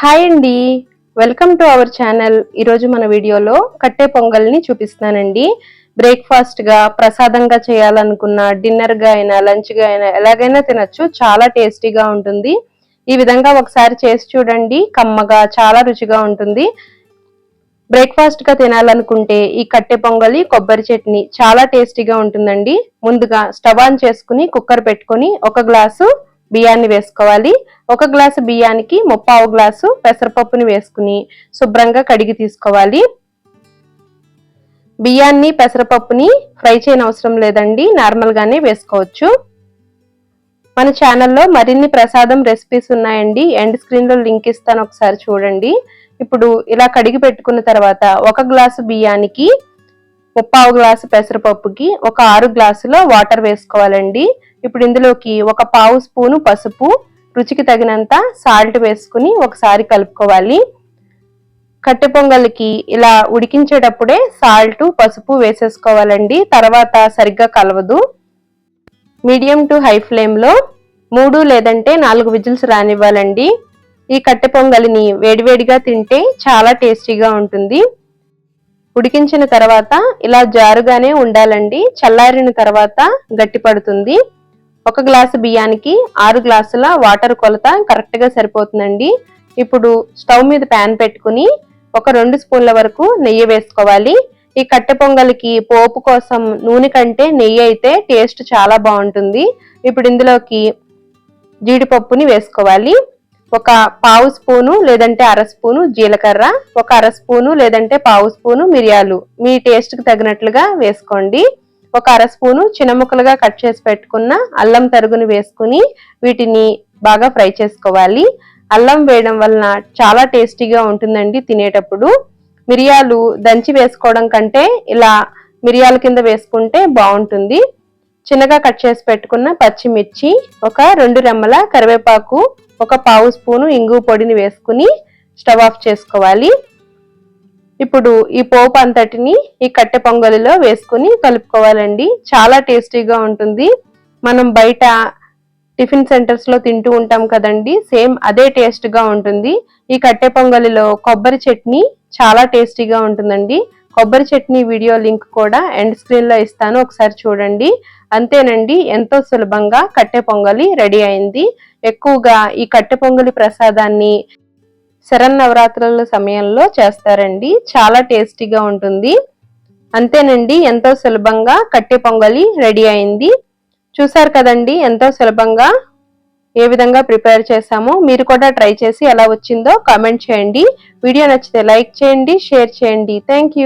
Hi అండి. Welcome to our channel ఈరోజు మన వీడియోలో కట్టె పొంగల్ని చూపిస్తానండి బ్రేక్ఫాస్ట్గా ప్రసాదంగా చేయాలనుకున్న డిన్నర్గా అయినా లంచ్గా అయినా ఎలాగైనా తినచ్చు. చాలా టేస్టీగా ఉంటుంది. ఈ విధంగా ఒకసారి చేసి చూడండి. కమ్మగా చాలా రుచిగా ఉంటుంది. బ్రేక్ఫాస్ట్గా తినాలనుకుంటే ఈ కట్టె పొంగలి కొబ్బరి చట్నీ చాలా టేస్టీగా ఉంటుందండి. ముందుగా స్టవ్ ఆన్ చేసుకుని కుక్కర్ పెట్టుకుని ఒక గ్లాసు బియ్యాన్ని వేసుకోవాలి. ఒక గ్లాసు బియ్యానికి ముప్పావు గ్లాసు పెసరపప్పుని వేసుకుని శుభ్రంగా కడిగి తీసుకోవాలి. బియ్యాన్ని పెసరపప్పుని ఫ్రై చేయని అవసరం లేదండి నార్మల్గానే వేసుకోవచ్చు. మన ఛానల్లో మరిన్ని ప్రసాదం రెసిపీస్ ఉన్నాయండి. ఎండ్ స్క్రీన్లో లింక్ ఇస్తాను. ఒకసారి చూడండి. ఇప్పుడు ఇలా కడిగి పెట్టుకున్న తర్వాత ఒక గ్లాసు బియ్యానికి ముప్పావు గ్లాసు పెసరపప్పుకి ఒక ఆరు గ్లాసుల వాటర్ వేసుకోవాలండి. ఇప్పుడు ఇందులోకి ఒక పావు స్పూను పసుపు రుచికి తగినంత సాల్ట్ వేసుకుని ఒకసారి కలుపుకోవాలి. కట్టె పొంగల్కి ఇలా ఉడికించేటప్పుడే సాల్ట్ పసుపు వేసేసుకోవాలండి. తర్వాత సరిగ్గా కలవదు. మీడియం టు హై ఫ్లేమ్లో మూడు లేదంటే నాలుగు విజిల్స్ రానివ్వాలండి. ఈ కట్టె పొంగలిని వేడివేడిగా తింటే చాలా టేస్టీగా ఉంటుంది. ఉడికించిన తర్వాత ఇలా జారుగానే ఉండాలండి. చల్లారిన తర్వాత గట్టి పడుతుంది. ఒక గ్లాసు బియ్యానికి ఆరు గ్లాసుల వాటర్ కొలత కరెక్ట్గా సరిపోతుందండి. ఇప్పుడు స్టవ్ మీద ప్యాన్ పెట్టుకుని ఒక రెండు స్పూన్ల వరకు నెయ్యి వేసుకోవాలి. ఈ కట్టె పొంగలికి పోపు కోసం నూనె కంటే నెయ్యి అయితే టేస్ట్ చాలా బాగుంటుంది. ఇప్పుడు ఇందులోకి జీడిపప్పుని వేసుకోవాలి. ఒక పావు స్పూను లేదంటే అర స్పూను జీలకర్ర ఒక అర స్పూను లేదంటే పావు స్పూను మిరియాలు. మీ టేస్ట్కి తగినట్లుగా వేసుకోండి. ఒక అర స్పూను చిన్న ముక్కలుగా కట్ చేసి పెట్టుకున్న అల్లం తరుగును వేసుకుని వీటిని బాగా ఫ్రై చేసుకోవాలి. అల్లం వేయడం వలన చాలా టేస్టీగా ఉంటుందండి తినేటప్పుడు. మిరియాలు దంచి వేసుకోవడం కంటే ఇలా మిరియాల కింద వేసుకుంటే బాగుంటుంది. చిన్నగా కట్ చేసి పెట్టుకున్న పచ్చిమిర్చి ఒక రెండు రెమ్మల కరివేపాకు ఒక పావు స్పూను ఇంగు పొడిని వేసుకుని స్టవ్ ఆఫ్ చేసుకోవాలి. ఇప్పుడు ఈ పోపు అంతటిని ఈ కట్టె పొంగలిలో వేసుకుని కలుపుకోవాలండి. చాలా టేస్టీగా ఉంటుంది. మనం బయట టిఫిన్ సెంటర్స్లో తింటూ ఉంటాం కదండి. సేమ్ అదే టేస్ట్గా ఉంటుంది. ఈ కట్టె పొంగలిలో కొబ్బరి చట్నీ చాలా టేస్టీగా ఉంటుందండి. కొబ్బరి చట్నీ వీడియో లింక్ కూడా ఎండ్ స్క్రీన్లో ఇస్తాను. ఒకసారి చూడండి. అంతేనండి ఎంతో సులభంగా కట్టె పొంగలి రెడీ అయింది. ఎక్కువగా ఈ కట్టె పొంగలి ప్రసాదాన్ని శరన్నవరాత్రుల సమయంలో చేస్తారండి. చాలా టేస్టీగా ఉంటుంది. అంతేనండి ఎంతో సులభంగా కట్టె పొంగలి రెడీ అయింది. చూసారు కదండి ఎంతో సులభంగా ఏ విధంగా ప్రిపేర్ చేసాము మీరు కూడా ట్రై చేసి ఎలా వచ్చిందో కామెంట్ చేయండి. వీడియో నచ్చితే లైక్ చేయండి షేర్ చేయండి. థ్యాంక్